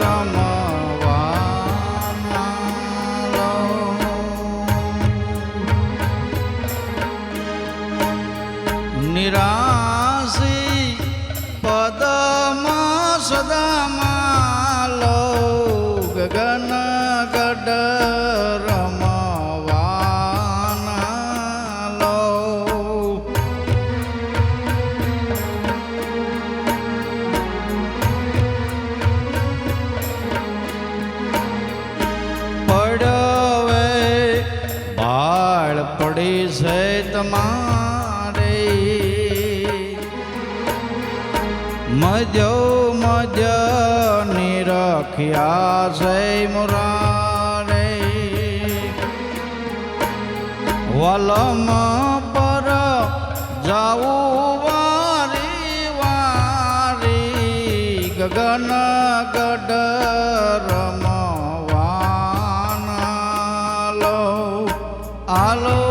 Rama. તમારે. મજો, મજ નિરખ્યા છે મુરારે. વલમ પર જાવું વારી વારી ગગન ગડ રમવાના લો. આલો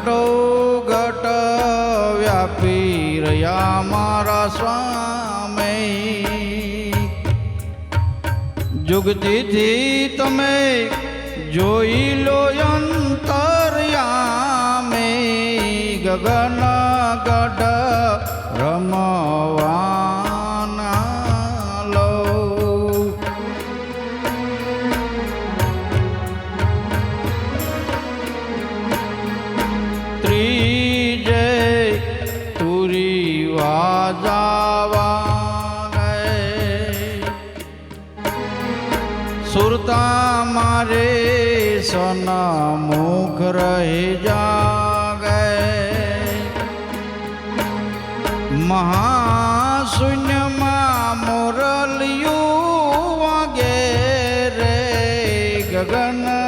ઘટો ઘટ વ્યાપી રહ્યા મારા સ્વામી. જુગતીથી તમે જોઈ લો અંતર્યામે. ગગન ગઢ રમવાના મહાશૂન્યમાં મોરલિયું વાગે રે ગગન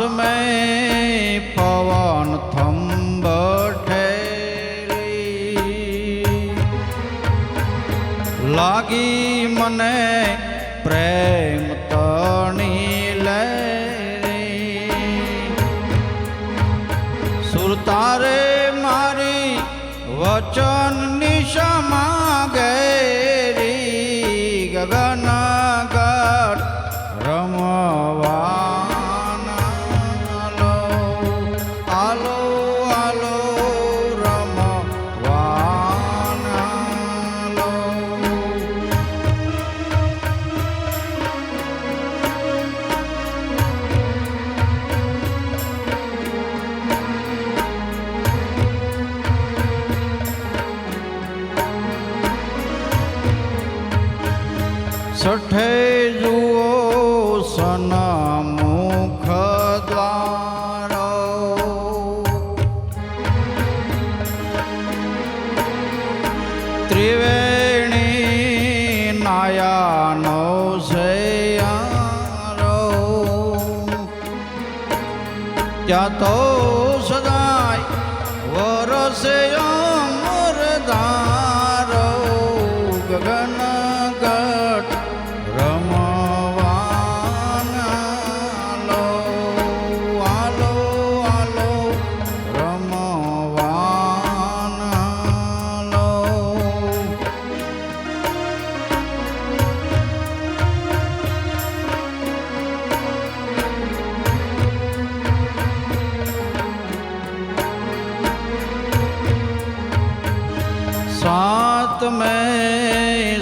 સમય પવન થંભેલી લાગી મને પ્રેમ તણી લે સુરતારે મારી વચન નિશમા ગેરી ગગના સઠે જુઓ સના મુખ દ્વારો ત્રિવેણી નાયાનો સયારો ત્યાં તો સદાય વરસે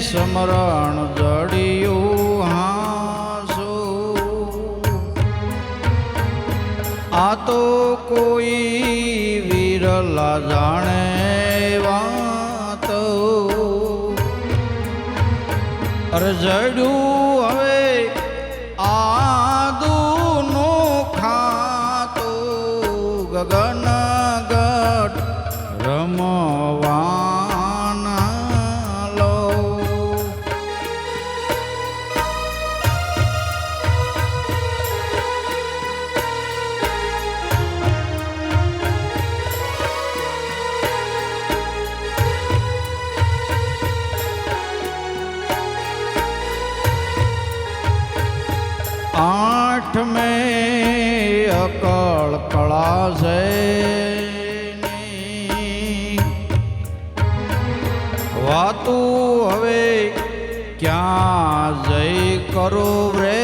સમરણ જડિયું હાસુ. આ તો કોઈ વિરલા જાણે વાત. અરે જડ્યું હવે આદુનું ખાતું ગગન આઠ મેં અકળ કળા છે વાતું હવે ક્યાં જઈ કરો રે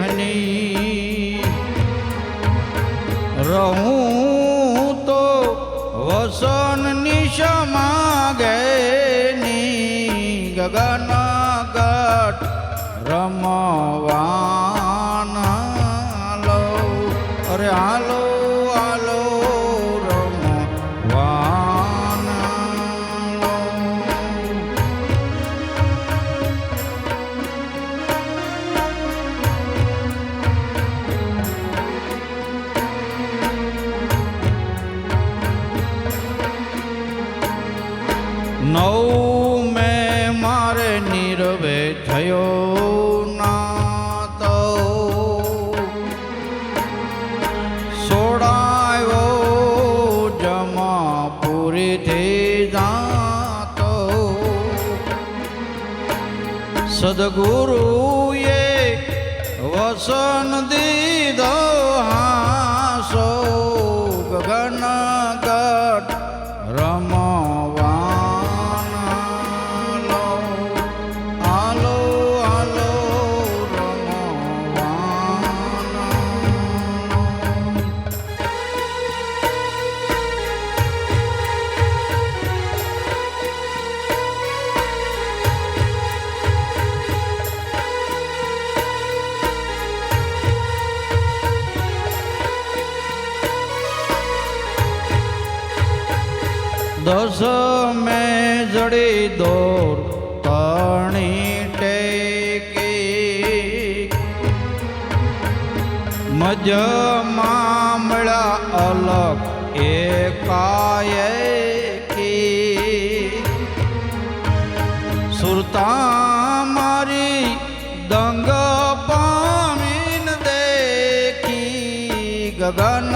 હની રહું તો વસન નિશમા ગેની, ગગન સદગુરુએ દસ મેં જડી દોર તણી ટેકી. મજમાં મળ્યા અલગ એકાએકી સુરતા મારી દંગ પામીન દેખી ગગન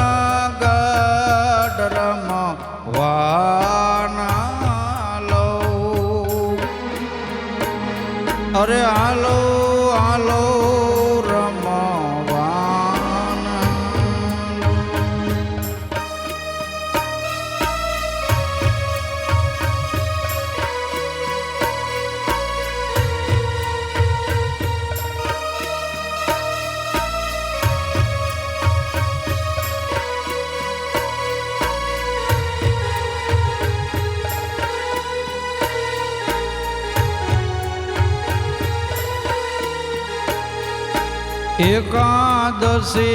એકાદશી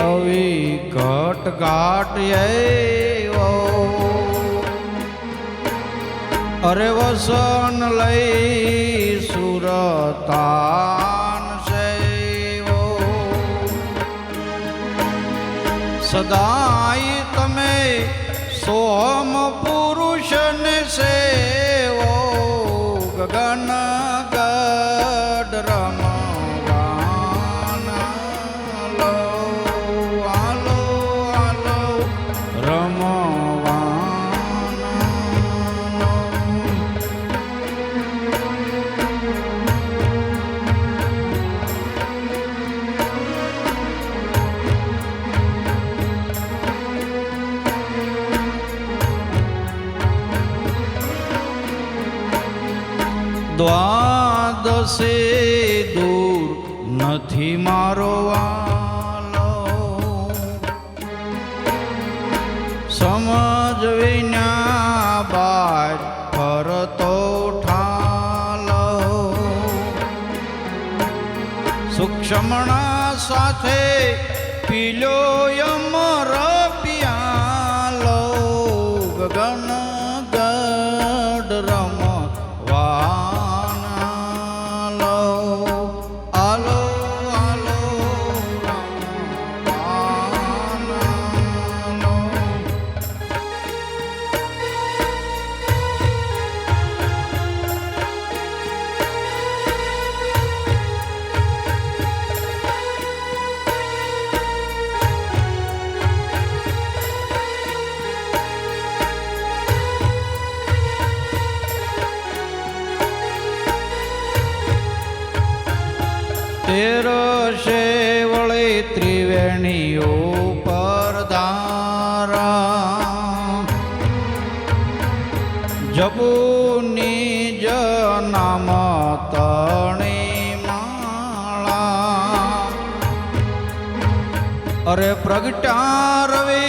અવી ઘટ ઘાટ અરે વસન લઈ સુરતાન સદાય તમે સોમ પુરુષને સેવો ગગન નથી મારો વાલો. સમજ વિના બાદ ફરતો ઠાલો. સુક્ષમણા સાથે પીલો યમરા. જબુની જ નામ તણી માળા. અરે પ્રગટા રવિ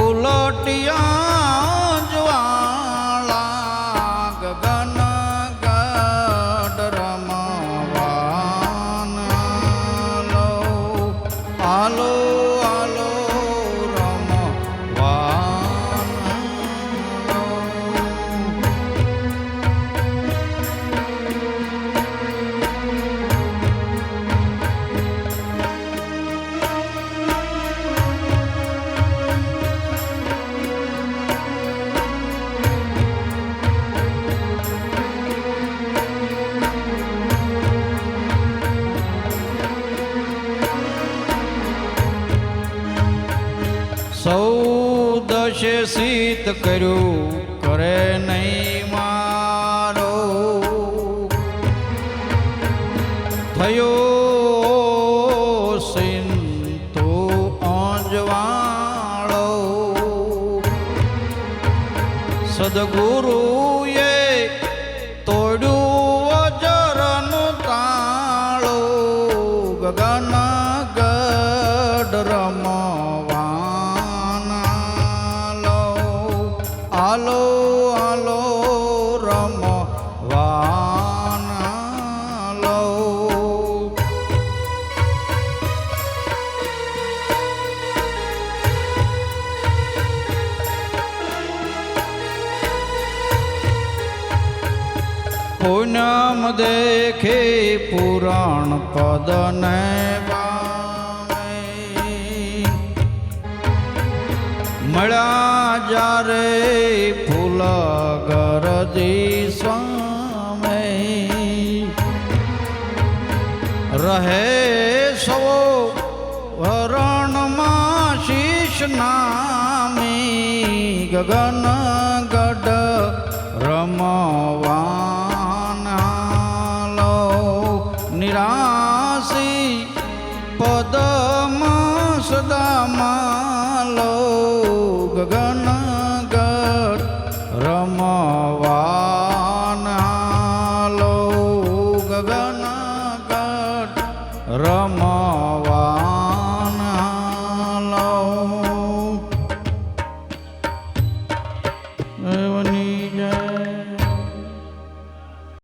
ઉલટિયા સૌ દશે શીત કર્યું, કરે નહીં મારો. થયો સદગુરુએ તોડ્યું અજરનું તાળો ગગન ગઢ રમવાના દેખે પુરાણ પદ ને પામે. મળ્યા જ્યારે ફૂલ ગરજી સ્વામે રહે સવો વરણમાં શીશ નામી ગગન ગઢ રમવાના નિરાશી પદમ સદા માલો ગગન